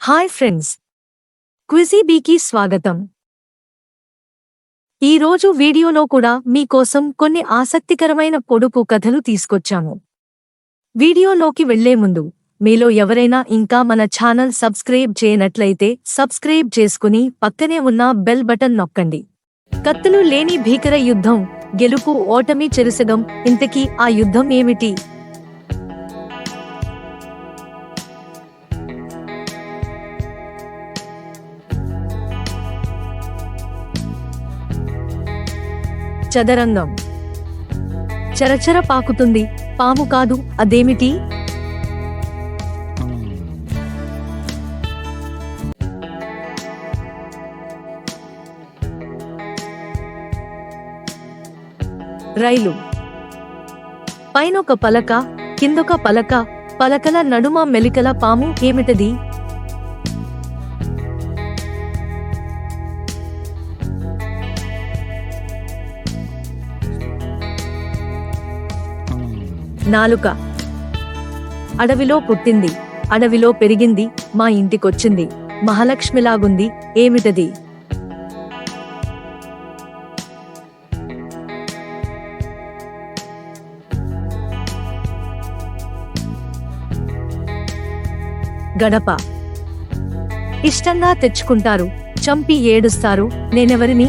Hi friends. క్విజీబీకి స్వాగతం. ఈ రోజు వీడియోలో కూడా మీకోసం కొన్ని ఆసక్తికరమైన పొడుపు కథలు తీసుకొచ్చాము. వీడియోలోకి వెళ్ళే ముందు మీలో ఎవరైనా ఇంకా మన ఛానల్ సబ్స్క్రైబ్ చేయనట్లయితే సబ్స్క్రైబ్ చేసుకుని పక్కనే ఉన్న బెల్ బటన్ నొక్కండి. కత్తులు లేని భీకర యుద్ధం గెలుపు ఓటమి చెరుసగం ఇంతకీ ఆ యుద్ధం ఏమిటి? చదరంగం. చరచర పాకుతుంది. పాము కాదు అదేమిటి? రైలు. పైనొక పలక కిందొక పలక పలకల నడుమ మెలికల పాము ఏమిటది? నాలుక. అడవిలో పుట్టింది. అడవిలో పెరిగింది. మా ఇంటికొచ్చింది. మహాలక్ష్మిలాగుంది. ఏమిటది? గడప. ఇష్టంగా తెచ్చుకుంటారు. చంపి ఏడుస్తారు. నేనెవరిని?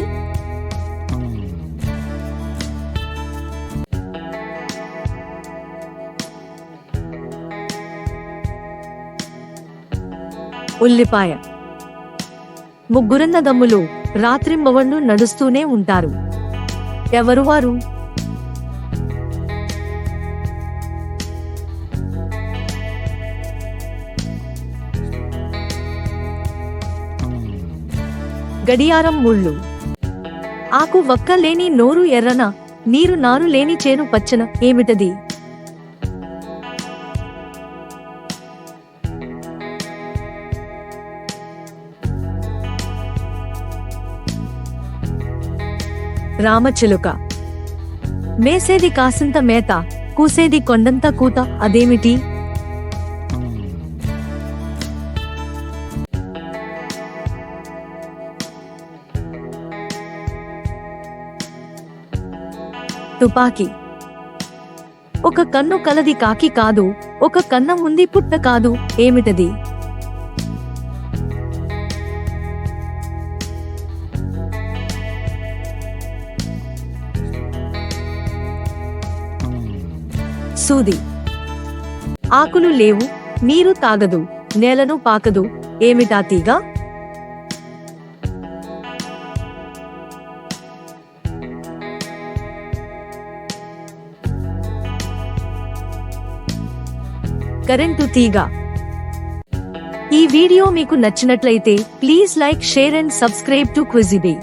ఉల్లిపాయ. ముగ్గురన్నదమ్ములు రాత్రింబవళ్ళు నడుస్తూనే ఉంటారు. ఎవరు వారు? గడియారం ముళ్ళు. ఆకు వక్క లేని నోరు ఎర్రన నీరు నారు లేని చేను పచ్చన ఏమిటది? రామచిలుక. మేసేది కాసింత మేత కూసేది కొండంత కూత అదేమిటి? తుపాకీ. ఒక కన్ను కలది కాకి కాదు ఒక కన్నం ఉంది పుట్ట కాదు ఏమిటది? సూది. ఆకులు లేవు నీరు తాగదు నేలను పాకదు ఏమిటా తీగ? కరెంటు తీగ. ఈ వీడియో మీకు నచ్చినట్లయితే please like share and subscribe to క్విజిబీ.